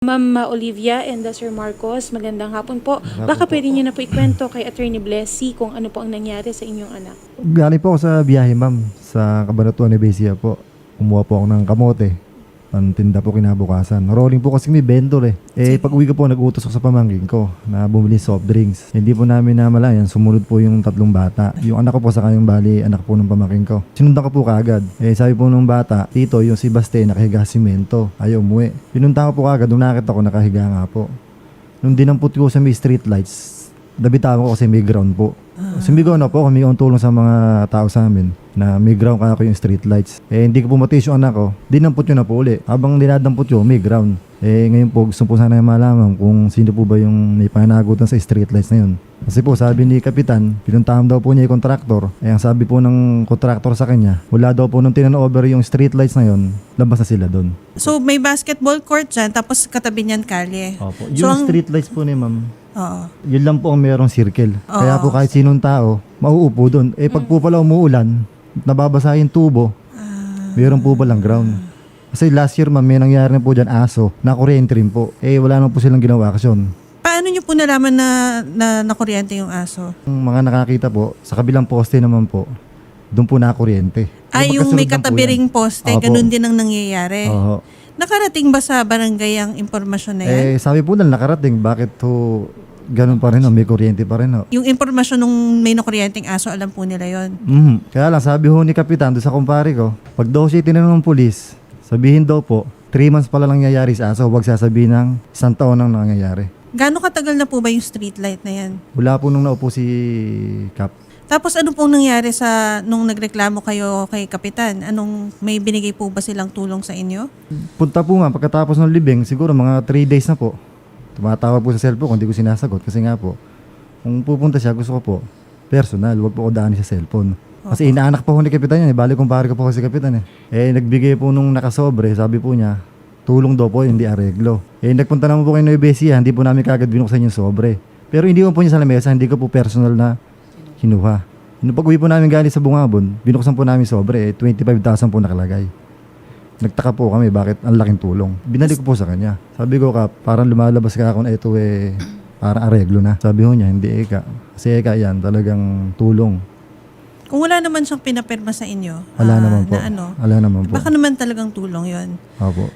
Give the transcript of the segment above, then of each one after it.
Ma'am Olivia and Sir Marcos, magandang hapon po. Baka pwede niyo na po ikwento kay Attorney Blessy kung ano po ang nangyari sa inyong anak. Galing po ako sa biyahe, ma'am. Sa Cabanatuan, Nevesia po. Kumuha po ako ng kamote. Pantinda po kinabukasan. Rolling po kasi may vendor eh. Eh, pag uwi ko po, nag-utos ako sa pamangkin ko na bumili soft drinks. Hindi po namin namalayan, sumunod po yung tatlong bata. Yung anak ko po sa kanyang bali, anak po ng pamangkin ko. Sinundan ko po kaagad. Eh, sabi po nung bata, Tito, yung si Baste, nakahiga simento. Ayaw umuwi. Pinunta ko po kaagad, nung nakita ko, nakahiga nga po. Nung dinamput ko sa may street lights, nabitawan ko kasi may ground po. Sumigaw na po, kami ang tulong sa mga tao sa amin na may ground kaya ko yung street lights. Eh, hindi ko pumatis yung anak ko, dinampot yun na po uli. Habang dinadampot yun, may ground. Eh, ngayon po, gusto po sana malaman kung sino po ba yung may pananagutan sa street lights na yun. Kasi po, sabi ni Kapitan, pinuntahan daw po niya yung kontraktor. Eh, ang sabi po ng kontraktor sa kanya, wala daw po nung tinan-over yung street lights na yun, labas na sila doon. So may basketball court dyan, tapos katabi niyan kalye. Opo. So, Yung ang- street lights po ni ma'am, Oo. yun lang po ang merong circle. Kaya Oo. po kahit sinong tao, mauupo doon. Eh pag po pala umuulan, nababasa yung tubo, meron po palang ground. Kasi last year ma'am, may nangyari na po dyan aso, na kuryente rin po. Eh wala naman po silang ginawa aksyon. Paano niyo po nalaman na, na nakuryente yung aso? Yung mga nakakita po, sa kabilang poste naman po, doon po nakakuryente. Ay, yung may katabi ring poste, Opo. ganun din ang nangyayari. Oo. Nakarating ba sa barangay ang impormasyon na yan? Eh sabi po nila nakarating, bakit to ganun pa rin, oh, may kuryente pa rin. Oh. yung impormasyon nung may nakuryenteng aso, alam po nila yon. Mhm. Kaya lang, sabi ho ni Kapitan doon sa kumpare ko, pag daw siya tinanong ng pulis, sabihin daw po, 3 months pala lang nangyayari sa aso, huwag sasabihin ng isang taon nang nangyayari. Gano'ng katagal na po ba yung street light na yan? Wala po nung naupo si Kap. Tapos ano pong nangyari sa nung nagreklamo kayo kay Kapitan? Anong may binigay po ba silang tulong sa inyo? Punta po nga, pagkatapos ng libing, siguro mga 3 days na po. Tumatawag po sa cellphone kung hindi ko sinasagot. Kasi nga po, kung pupunta siya, gusto ko po, personal, huwag po ko daanin sa cellphone. Kasi inaanak pa ho ni Kapitan yan, eh. bali kumpare ko po kasi Kapitan eh. Eh, nagbigay po nung nakasobre, sabi po niya, tulong daw po, hindi areglo. Eh, nagpunta naman po kay Nueva Ecija, hindi po namin kagad binuksan yung sobre. Pero hindi po po niya sa lamesa, hindi ko po personal na kinuha. Nung pag-uwi po namin galing sa Bungabon, binuksan po namin sobre, eh, 25,000 po nakalagay. Nagtaka po kami bakit ang laking tulong. Binalik ko po sa kanya. Sabi ko ka, parang lumalabas ka ako na ito eh, parang areglo na. Sabi ko niya, hindi eka. Kasi eka yan, talagang tulong. Kung wala naman siyang pinapirma sa inyo, Wala ah, naman po. na ano, Wala naman po. baka naman talagang tulong yon. Opo.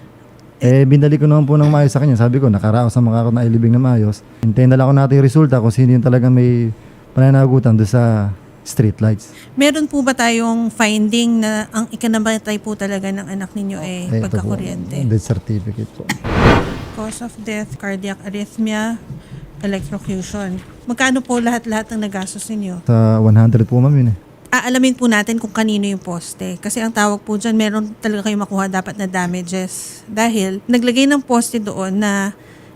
Eh, binalik ko naman po ng maayos sa kanya. Sabi ko, nakaraos na mga ako na ilibing na maayos. Hintayin na lang ako natin yung resulta kung sino yung talagang may pananagutan doon sa street lights. Meron po ba tayong finding na ang ikanamatay po talaga ng anak ninyo eh, Eh, pagkakuryente? Death certificate po. Cause of death, cardiac arrhythmia, electrocution. Magkano po lahat-lahat ng nagastos ninyo? Sa 100 po ma'am yun eh. Aalamin po natin kung kanino yung poste. Kasi ang tawag po dyan, meron talaga kayong makuha dapat na damages. Dahil naglagay ng poste doon na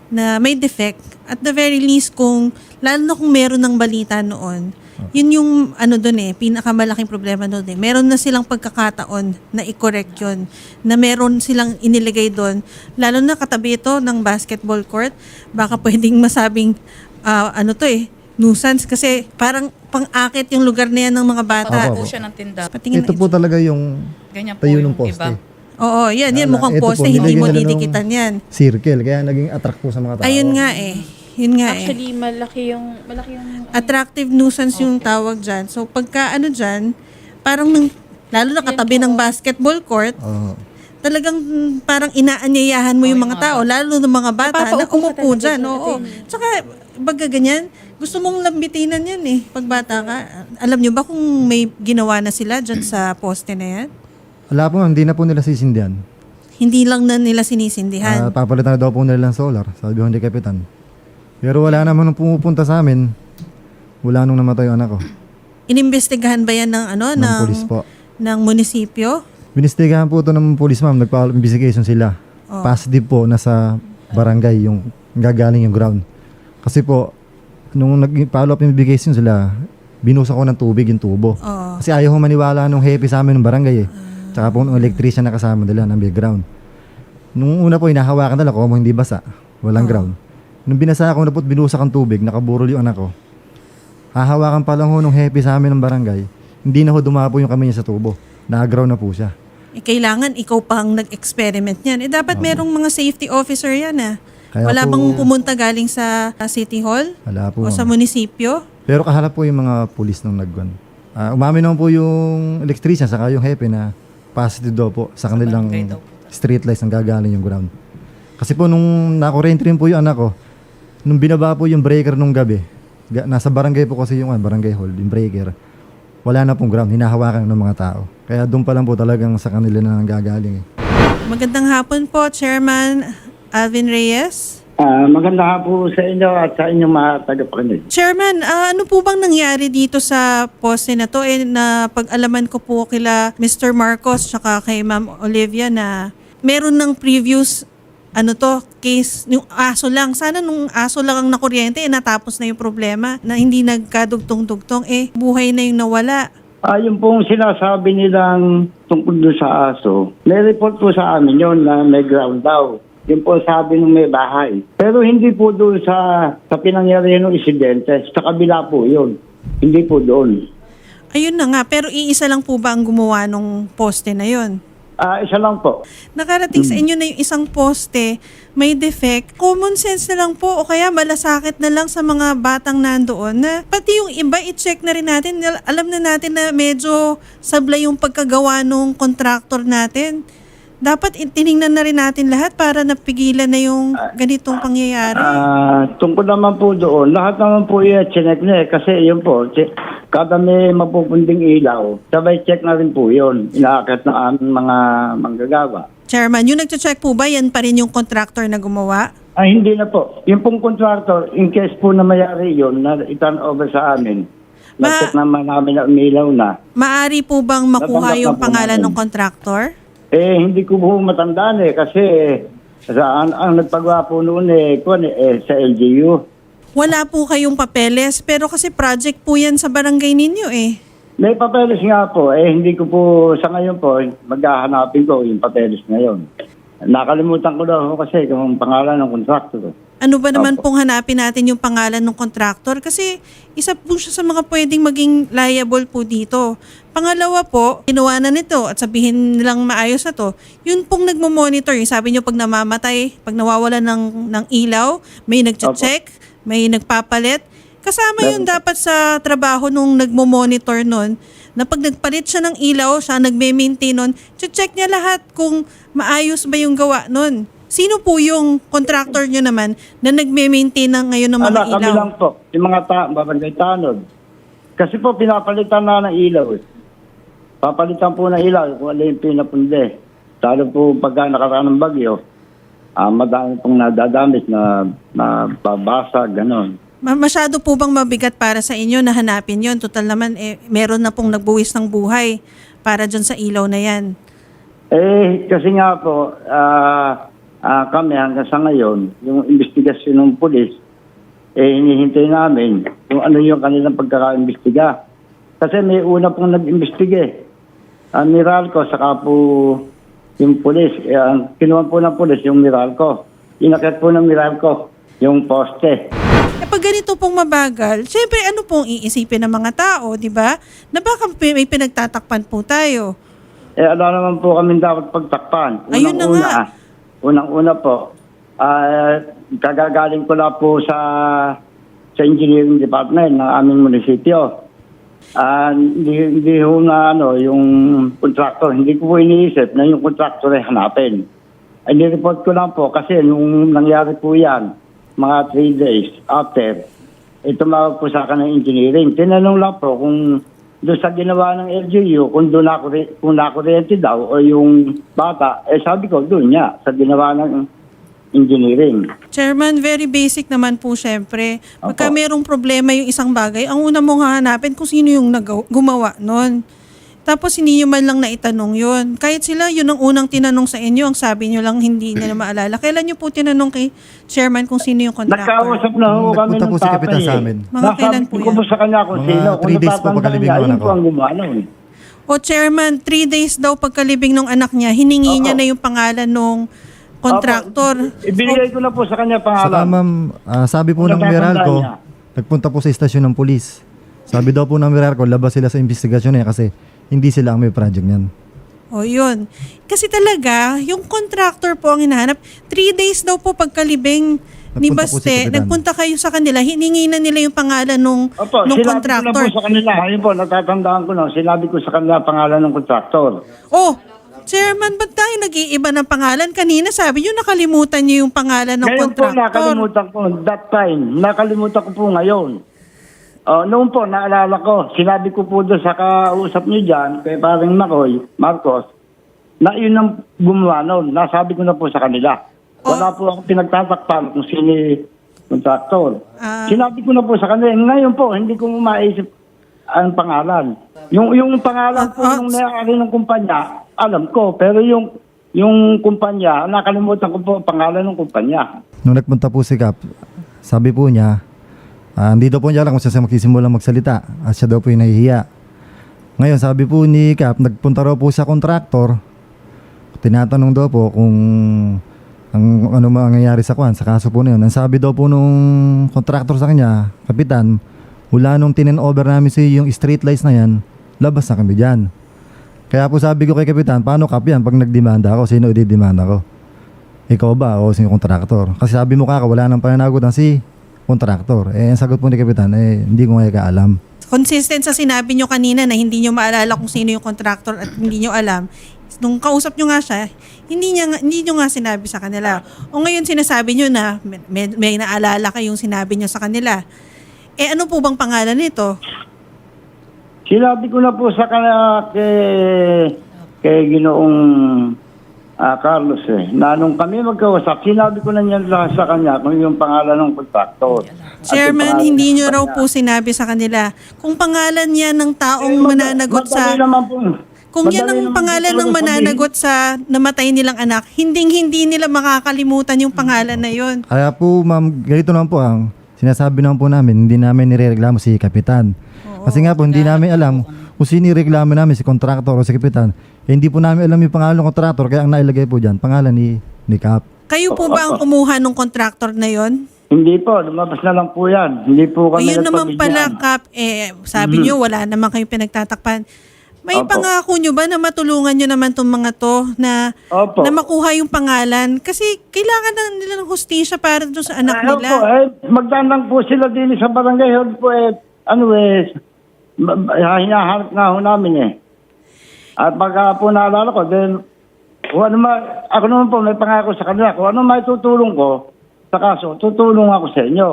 na may defect. At the very least, kung, lalo na kung meron ng balita noon, yun yung ano doon eh, pinakamalaking problema doon eh. Meron na silang pagkakataon na i-correct yun. Na meron silang inilagay doon. Lalo na katabi ito ng basketball court, baka pwedeng masabing, ah, ano to eh, nuisance kasi parang pang-akit yung lugar na yan ng mga bata. Opo. po siya ng tinda. Patingin Ito na po talaga yung Ganyan po tayo yung ng poste. iba. Oo, yan. Yan, Wala. mukhang Ito po, poste. Hindi nilagyan mo nila ng- didikitan yan. Circle, kaya naging attract po sa mga tao. Ayun nga eh. Yun nga eh. Actually, malaki yung, malaki yung, Attractive nuisance yung tawag dyan. So, pagka ano dyan, parang nang, lalo na katabi ng basketball court, Oo. talagang mm, parang inaanyayahan mo yung mga tao, lalo ng mga bata na Napapaupo ka umupo talaga dyan. sa Oo. Tsaka, baga ganyan, gusto mong lambitinan yan eh, pag bata ka. Alam nyo ba kung may ginawa na sila dyan sa poste na yan? Wala po, hindi na po nila sisindihan. Hindi lang na nila sinisindihan. Ah, papalitan na daw po nila ng solar, sabi ko ni Kapitan. Pero wala naman nung pumupunta sa amin. Wala nung namatay yung anak ko. Inimbestigahan ba yan ng ano Ng ng pulis po. ng munisipyo? Binistigahan po ito ng pulis ma'am, nagpa-investigation sila. Oh. Positive po nasa barangay yung gagaling yung ground. Kasi po, nung nag-follow up investigation sila, binusa ko ng tubig yung tubo. Oo. Kasi ayaw ko maniwala nung happy sa amin ng barangay eh. Tsaka po nung electrician na kasama nila ng background. Nung una po, inahawakan nila ko, hindi basa. Walang ground. Nung binasa ko na po at binusak ang tubig, nakaburol yung anak ko. Hahawakan pa lang ho nung happy sa amin ng barangay. Hindi na ho dumapo yung kamay niya sa tubo. Nakaground na po siya. Eh, kailangan ikaw pang nag-experiment niyan. Eh, dapat merong mga safety officer yan ah. Kaya Wala po- bang pumunta galing sa uh, City Hall Wala po. o sa munisipyo? Pero kahalap po yung mga pulis nung nagwan. Ah, umamin naman po yung electrician saka yung hepe na positive daw po sa kanilang street lights ang gagaling yung ground. Kasi po nung nakurent rin po yung anak ko, nung binaba po yung breaker nung gabi, ga- nasa barangay po kasi yung ano, barangay hall, yung breaker, wala na pong ground, hinahawakan ng mga tao. Kaya doon pa lang po talagang sa kanila na nanggagaling eh. Magandang hapon po, Chairman Alvin Reyes. Ah, maganda nga po sa inyo at sa inyong mga tagapakinig. Chairman, ah, ano po bang nangyari dito sa poste na to? Eh, na pag-alaman ko po kila Mr. Marcos tsaka kay Ma'am Olivia na meron ng previous ano to, case, yung aso lang. Sana nung aso lang ang nakuryente, eh, natapos na yung problema na hindi nagkadugtong-dugtong. Eh, buhay na yung nawala. Ah, yung pong sinasabi nilang tungkol doon sa aso, may report po sa amin yon na may ground daw. Yun po sabi ng may bahay. Pero hindi po doon sa, sa pinangyarihan ng insidente. Sa kabila po yun. Hindi po doon. Ayun na nga, pero iisa lang po ba ang gumawa nung poste na yon? Ah, isa lang po. nakarating sa inyo na yung isang poste, may defect, common sense na lang po o kaya malasakit na lang sa mga batang nandoon na pati yung iba i-check na rin natin. Al- Alam na natin na medyo sablay yung pagkagawa nung contractor natin. Dapat itiningnan na rin natin lahat para napigilan na yung ganitong pangyayari. Ah, tungkol naman po doon, lahat naman po chinek na eh. Kasi yun po, che- kada may mapupunding ilaw, sabay check na rin po yun. Inaakit ng aming mga manggagawa. Chairman, yung nagche-check po ba, yan pa rin yung contractor na gumawa? Ah, hindi na po. Yung pong contractor, in case po na mayari yun, na i-turn over sa amin, Ma- na-check naman namin na umilaw na. Maari po bang makuha yung na po pangalan namin. ng contractor? Eh, hindi ko po matandaan eh, kasi sa, ang, ang nagpagawa po noon eh, kuwan eh, eh, sa LGU. Wala po kayong papeles, pero kasi project po yan sa barangay ninyo eh. May papeles nga po, eh hindi ko po sa ngayon po, maghahanapin ko yung papeles ngayon. Nakalimutan ko daw kasi kung pangalan ng contractor. Ano ba naman Opo. pong hanapin natin yung pangalan ng contractor? Kasi isa po siya sa mga pwedeng maging liable po dito. Pangalawa po, ginawa na nito at sabihin nilang maayos na to, yun pong nagmo-monitor. Sabi nyo pag namamatay, pag nawawala ng, ng ilaw, may nagche-check, may nagpapalit. Kasama yun dapat sa trabaho nung nagmo-monitor nun na pag nagpalit siya ng ilaw, siya nagme-maintain nun, check niya lahat kung maayos ba yung gawa nun. Sino po yung contractor nyo naman na nagme-maintain ng ngayon ng mga Ala, kami ilaw? lang po, yung mga ta barangay tanod. Kasi po pinapalitan na ng ilaw eh. Papalitan po ng ilaw kung yung pinapundi. Lalo po pagka nakaraan ng bagyo, ah madami pong nadadamit na, na babasa, ganon. Ma- Masyado po bang mabigat para sa inyo na hanapin yon? Total naman, eh, meron na pong nagbuwis ng buhay para dyan sa ilaw na yan. Eh, kasi nga po, ah ah, kami hanggang sa ngayon, yung investigasyon ng pulis, eh, hinihintay namin kung ano yung kanilang pagkaka-imbestiga. Kasi may una pong nag-imbestige. Ang Miralco, saka po yung pulis. Eh, ang kinuha po ng pulis, yung Miralco. Inakit po ng Miralco, yung poste. Eh pag ganito pong mabagal, syempre ano pong iisipin ng mga tao, di ba? Na baka may pinagtatakpan po tayo. Eh, ano naman po kami dapat pagtakpan. Ayun na nga. Unang-una po, ah, kagagaling ko na po sa sa engineering department ng aming munisipyo. Ah, hindi, hindi ho na ano, yung contractor, hindi ko po iniisip na yung contractor ay hanapin. Ay, nireport ko lang po kasi nung nangyari po yan, mga three days after, eh, tumawag po sa akin ng engineering. Tinanong lang po kung doon sa ginawa ng LGU, kung doon ako, kung nakuryente daw o yung bata, eh sabi ko doon niya, sa ginawa ng engineering. Chairman, very basic naman po syempre. Pagka Opo. merong problema yung isang bagay, ang una mong hahanapin kung sino yung nagaw- gumawa nun. Tapos hindi nyo man lang naitanong yun. Kahit sila, yun ang unang tinanong sa inyo, ang sabi nyo lang hindi nila maalala. Kailan nyo po tinanong kay chairman kung sino yung contractor? Nagkausap na ho kami Nagpunta ng po si tatay. Kapitan sa eh. amin. Mga kailan po Nasabi ko yan? po sa kanya kung Mga sino. Kung three days po natatandaan pagkalibing niya, ng yun anak po ko. ang gumawa nun. O chairman, three days daw pagkalibing ng anak niya, hiningi niya na yung pangalan nung contractor. Ibinigay ko na po sa kanya Saka pangalan. ma'am, ah, sabi po ng tatandaan Meralco, niya? nagpunta po sa istasyon ng pulis. Sabi daw po ng Meralco, labas sila sa investigasyon eh kasi hindi sila ang may project niyan. O yun. Kasi talaga, yung contractor po ang hinahanap. Three days daw po pagkalibing ni Nagpunta po si Baste, nagpunta kayo sa kanila, hiningi na nila yung pangalan nung, Opo, nung sinabi ko na contractor. po sa kanila. Ayun po, natatandaan ko na. Sinabi ko sa kanila pangalan ng contractor. Oh, Chairman, ba't tayo nag-iiba ng pangalan? Kanina sabi nyo nakalimutan nyo yung pangalan ng Ngayon po, contractor. nakalimutan ko. That time, nakalimutan ko po ngayon. Oh, noon po, naalala ko, sinabi ko po doon sa kausap niyo dyan, kay parang Makoy, Marcos, na yun ang gumawa noon. Nasabi ko na po sa kanila. Wala po ako pinagtatakpan kung sino contractor. Ah. Sinabi ko na po sa kanila. Ngayon po, hindi ko maisip ang pangalan. Yung yung pangalan po Ah, ah, nung may-ari ng kumpanya, alam ko. Pero yung yung kumpanya, nakalimutan ko po ang pangalan ng kumpanya. Nung nagpunta po si Kap, sabi po niya, ah, hindi daw po niya alam kung siya magsisimula magsalita at siya daw po yung nahihiya. Ngayon, sabi po ni Kap, nagpunta raw po sa kontraktor. Tinatanong daw po kung ang ano mangyayari sa kwan, sa kaso po na yun. Ang sabi daw po nung kontraktor sa kanya, kapitan, wala nung tinen over namin sa yung street lights na yan, labas na kami dyan. Kaya po sabi ko kay kapitan, paano kap yan pag nagdemanda ako, sino ididemanda ko? Ikaw ba o si kontraktor? Kasi sabi mo kaka wala nang pananagutan si kontraktor. Eh, ang sagot po ni Kapitan, eh, hindi ko nga kaalam. Consistent sa sinabi nyo kanina na hindi nyo maalala kung sino yung contractor at hindi nyo alam. Nung kausap nyo nga siya, hindi, niya, hindi nyo nga sinabi sa kanila. O ngayon sinasabi nyo na may, may naalala kayong sinabi nyo sa kanila. Eh ano po bang pangalan nito? Sinabi ko na po sa kanila kay, kay Ginoong ah, Carlos eh, na nung kami magkausap, sinabi ko na niya lahat sa kanya kung yung pangalan ng yung Chairman, hindi ng nyo raw po sinabi sa kanila. Kung pangalan yan ng taong Eh, mananagot sa... naman po. Kung yan ang pangalan ng mananagot sa namatay nilang anak, hinding-hindi nila makakalimutan yung pangalan na yon. Kaya po, ma'am, ganito naman po ang sinasabi naman po namin, hindi namin nirereklamo si Kapitan. Kasi nga po, hindi namin alam kung sino reklamo namin, si kontraktor o si Kapitan. Eh, hindi po namin alam yung pangalan ng kontraktor, kaya ang nailagay po dyan, pangalan ni, ni Kap. Kayo po ba ang kumuha ng kontraktor na yon? Hindi po, lumabas na lang po yan. Hindi po kami Ayun naman pala, nagpabigyan. Kap, eh, sabi nyo, wala naman kayong pinagtatakpan. May Opo. pangako nyo ba na matulungan nyo naman tong mga to na, Opo. na makuha yung pangalan? Kasi kailangan na nila ng hustisya para doon sa anak Ano nila. po, eh, magdandang po sila din sa barangay hall po eh, ano eh, hinahanap nga ho namin eh. At pagka po naalala ko, then, kung ano ma, ako naman po may pangako sa kanila, kung ano may tutulong ko sa kaso, tutulong ako sa inyo.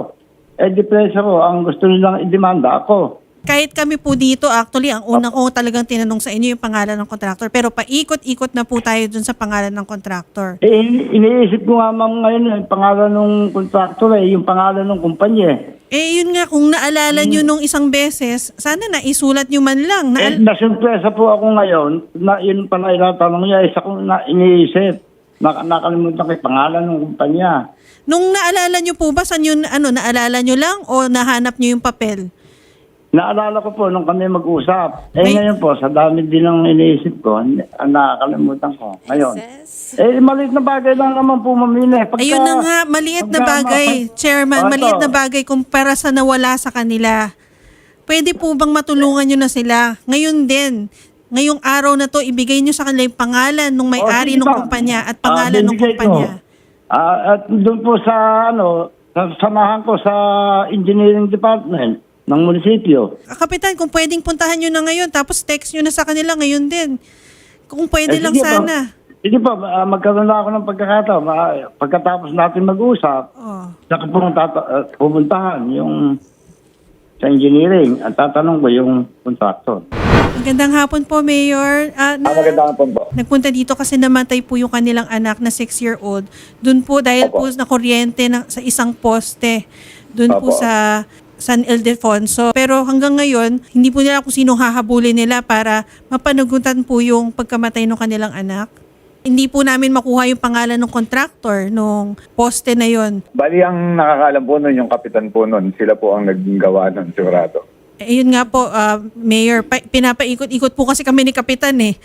Eh, depresa ko, ang gusto nilang idemanda ako. Kahit kami po dito, actually, ang una ko talagang tinanong sa inyo yung pangalan ng contractor. Pero paikot-ikot na po tayo dun sa pangalan ng contractor. Eh, ini- iniisip ko nga ma'am ngayon, yung pangalan ng kontraktor eh, yung pangalan ng kumpanya eh. Eh, yun nga, kung naalala nyo nung isang beses, sana naisulat nyo man lang. Eh, Naal- nasurpresa po ako ngayon na yun pala ilatanong niya. Isa kong na, iniisip. Nak- nakalimutan yung pangalan ng kumpanya. nung naalala nyo po ba, saan yun, ano, naalala nyo lang o nahanap nyo yung papel? Naalala ko po nung kami mag-usap. Eh May- ngayon po, sa dami din ng iniisip ko, ah, nakakalimutan ko. Ngayon. Eh, maliit na bagay lang naman po mamili. Pagka, Ayun na nga, maliit na bagay. Chairman, maliit na bagay kumpara sa nawala sa kanila. Pwede po bang matulungan nyo na sila? Ngayon din, ngayong araw na to, ibigay nyo sa kanila yung pangalan ng may-ari ng kumpanya at Ah, pangalan ng kumpanya. Ah, at doon po sa, ano, sa samahan ko sa engineering department ng munisipyo. Ah, Kapitan, kung pwedeng puntahan nyo na ngayon, tapos text nyo na sa kanila ngayon din. Kung pwede Eh, lang sige po. sana. Sige po, ah, magkaroon na ako ng pagkakataon. Ah, pagkatapos natin mag-usap, Oh. Saka po tata- uh, pupuntahan yung sa engineering at tatanong ko yung contractor. Magandang hapon po, Mayor. Ah, na, magandang po po. Nagpunta dito kasi namatay po yung kanilang anak na 6-year-old. Doon po dahil po na kuryente ng, sa isang poste. Doon po Opo. sa San Ildefonso. Pero hanggang ngayon, hindi po nila kung sino hahabulin nila para mapanagutan po yung pagkamatay ng kanilang anak. Hindi po namin makuha yung pangalan ng contractor nung poste na yon. Bali, ang nakakaalam po nun, yung kapitan po nun, sila po ang naggawa nun, sigurado. Ayun nga po, ah, Mayor, pa- pinapaikot-ikot po kasi kami ni Kapitan eh.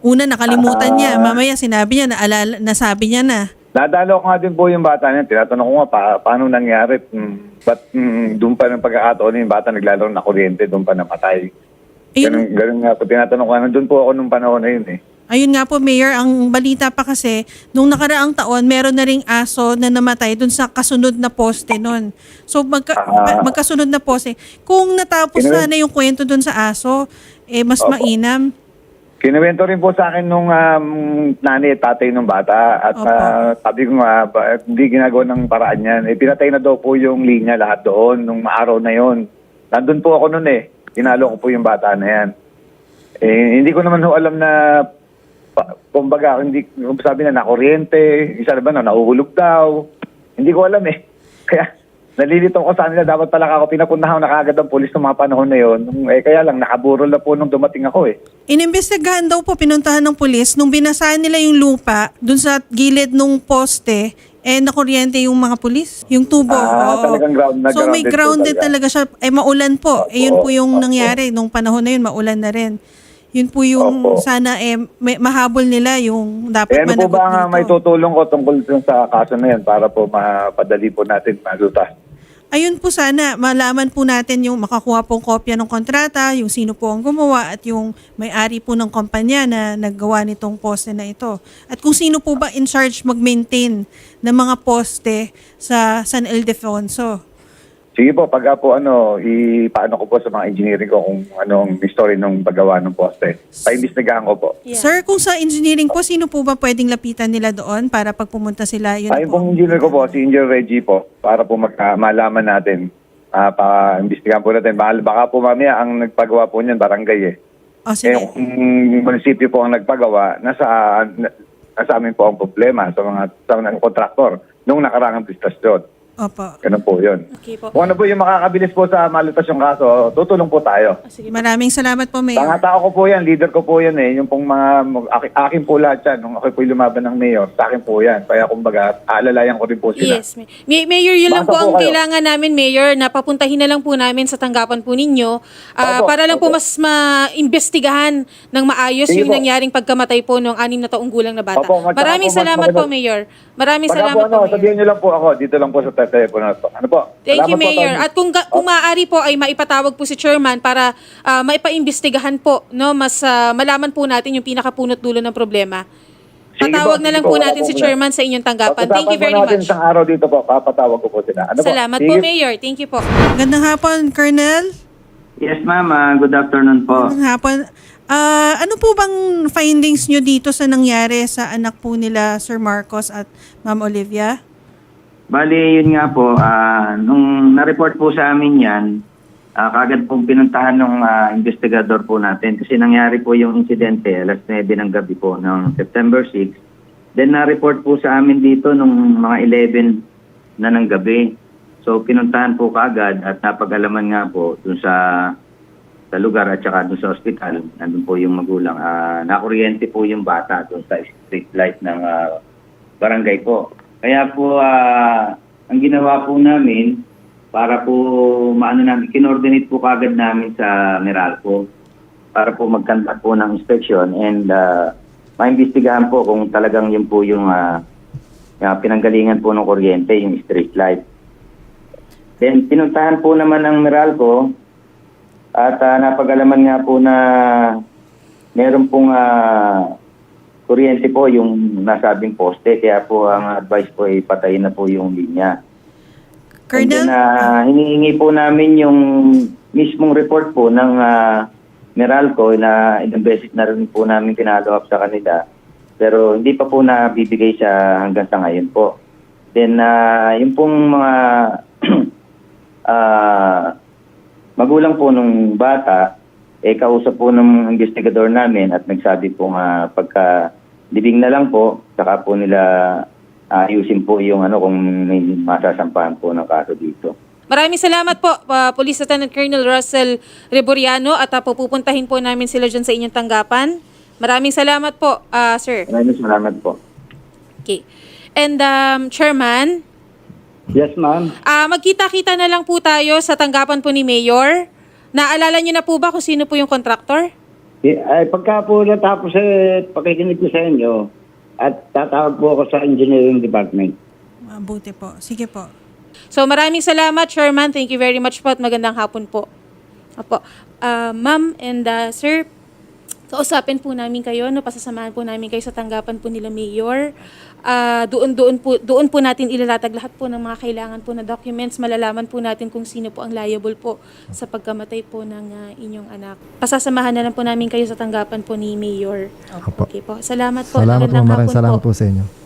Una nakalimutan niya, mamaya sinabi niya, naalala, nasabi niya na. Nadalo ko nga din po yung bata niya. Tinatanong ko nga, pa, paano nangyari? Hmm, ba't hmm, doon pa ng pagkakataon yung bata naglalaro na kuryente, doon pa namatay? Ayun, Ganun, ganun nga po. Tinatanong ko, nandun po ako nung panahon na yun eh. Ayun nga po, Mayor, ang balita pa kasi, nung nakaraang taon, meron na ring aso na namatay dun sa kasunod na poste nun. So, magka, Ah. magkasunod na poste. Kung natapos Kinue- sana yung kwento dun sa aso, eh, mas Opo. mainam. Kinuwento rin po sa akin nung um, nanay at tatay ng bata at ah, sabi ko nga, ba, hindi ginagawa ng paraan yan. Eh, pinatay na daw po yung linya lahat doon nung maaraw na yon. Nandun po ako noon eh. Tinalo ko po yung bata na yan. Eh, hindi ko naman ho alam na pa, kumbaga, hindi, sabi na nakuryente, isa na ba na nahuhulog daw. Hindi ko alam eh. Kaya nalilito ko sa kanila, dapat pala ako pinapuntahan na kagad ng polis ng mga panahon na yon. Eh, kaya lang, nakaburol na po nung dumating ako eh. Inimbestigahan daw po, pinuntahan ng pulis, nung binasahan nila yung lupa, dun sa gilid nung poste, eh, nakuryente yung mga pulis, yung tubo. Ah, Oo. talagang ground- So, may nag-grounded po grounded talaga. talaga siya. Eh, maulan po. Eh, yun po yung nangyari. Nung panahon na yun, maulan na rin. Yun po yung Opo. sana eh, may, mahabol nila yung dapat Eh, ano po managot ba dito. may tutulong ko tungkol dun sa kaso na yan para po mapadali po natin malutas? Ayun po sana, malaman po natin yung makakuha pong kopya ng kontrata, yung sino po ang gumawa at yung may-ari po ng kumpanya na naggawa nitong poste na ito. At kung sino po ba in charge mag-maintain ng mga poste sa San Ildefonso. Sige po, pagka po ano, ipaano ko po sa mga engineering ko kung anong story nung paggawa ng poste. Paimbestigahan ko po. Yeah. Sir, kung sa engineering po, sino po ba pwedeng lapitan nila doon para pag pumunta sila? Yun Ayun po. pong engineer ko po, si Engineer Reggie po, para po magka, malaman natin, uh, pa-imbestigahan po natin. Baka, baka po mamaya ang nagpagawa po niyan, barangay eh. O Eh, sige. kung munisipyo po ang nagpagawa, nasa, na- nasa amin po ang problema sa mga sa mga kontraktor nung nakarangang prestasyon. Opo. Ganun po yun. Okay po. Kung ano po yung makakabilis po sa malutas yung kaso, tutulong po tayo. Ah, Sige. Maraming salamat po, Mayor. tao ko po yan, leader ko po yan eh. Yung pong mga, akin, akin po lahat yan. Nung ako po yung lumaban ng mayor, sa akin po yan. Kaya kumbaga, aalalayan ko rin po sila. Yes. May, May- Mayor, yun lang Basta po po ang kayo. kailangan namin, Mayor, na papuntahin na lang po namin sa tanggapan po ninyo ah, Opo, para lang po opo. mas maimbestigahan ng maayos Sige yung po. nangyaring pagkamatay po ng anim na taong gulang na bata. Opo, Maraming po, mas salamat po, maganda- Mayor. Maraming Pagka salamat po, ano, po, Mayor. sabihin nyo lang po ako, dito lang po sa telepono na to. Ano po? Thank you, Salamat po, Mayor. Tony. At kung, ga- kung maaari po ay maipatawag po si Chairman para ah, maipaimbestigahan po, no, mas ah, malaman po natin yung pinakapunot dulo ng problema. Sige Patawag po, na sige lang po, po wala natin po si. Chairman sa inyong tanggapan. Thank you Pag-usapan very po natin much. isang araw dito po, papatawag ko po sila. Ano po? Salamat Sige. po, Mayor. Thank you po. Magandang hapon, Colonel. Yes, ma'am. Ah, good afternoon po. Magandang hapon. Ah, ano po bang findings nyo dito sa nangyari sa anak po nila Sir Marcos at Ma'am Olivia? Bali, yun nga po, ah, nung na-report po sa amin yan, ah, kagad pong pinuntahan ng investigador po natin kasi nangyari po yung insidente alas 9 ng gabi po ng September 6. Then na-report po sa amin dito nung mga 11 na ng gabi. So pinuntahan po kagad at napag-alaman nga po dun sa sa lugar at saka dun sa ospital, nandun po yung magulang. Ah, nakuryente po yung bata dun sa street light ng ah, barangay po. Kaya po, ah, ang ginawa po namin, para po maano namin, kinordenate po kagad namin sa Meralco para po magkanta po ng inspection and uh, maimbestigahan po kung talagang yun po yung ah, ah, pinanggalingan po ng kuryente, yung street light. Then pinuntahan po naman ng Meralco at ah, napag-alaman nga po na meron pong ah, kuryente po yung nasabing poste kaya po ang advice po ay patayin na po yung linya. Colonel? then, ah, hinihingi po namin yung mismong report po ng ah, Meralco na ilang beses na rin po namin pinalo up sa kanila. Pero hindi pa po nabibigay siya hanggang sa ngayon po. Then, ah, yung pong mga ah, magulang po nung bata, eh kausap po ng investigador namin at nagsabi po nga pagka libing na lang po, saka po nila ayusin po yung ano kung may masasampahan po ng kaso dito. Maraming salamat po, uh, Police Lieutenant Colonel Russell Reboriano at uh, pupuntahin po namin sila dyan sa inyong tanggapan. Maraming salamat po, ah, sir. Maraming salamat po. Okay. And um, Chairman, Yes, ma'am. ah magkita-kita na lang po tayo sa tanggapan po ni Mayor. Naalala niyo na po ba kung sino po yung contractor? Eh, Ay, pagka po natapos eh, pakikinig ko sa inyo at tatawag po ako sa engineering department. Mabuti po. Sige po. So maraming salamat, Chairman. Thank you very much po at magandang hapon po. Opo. Ah, Ma'am and ah, Sir, kausapin po namin kayo, no, pasasamahan po namin kayo sa tanggapan po nila Mayor. Ah, doon, doon, po, doon po natin ilalatag lahat po ng mga kailangan po na documents. Malalaman po natin kung sino po ang liable po sa pagkamatay po ng ah, inyong anak. Pasasamahan na lang po namin kayo sa tanggapan po ni Mayor. Okay po. Salamat po. Salamat po, maraming salamat po. po sa inyo.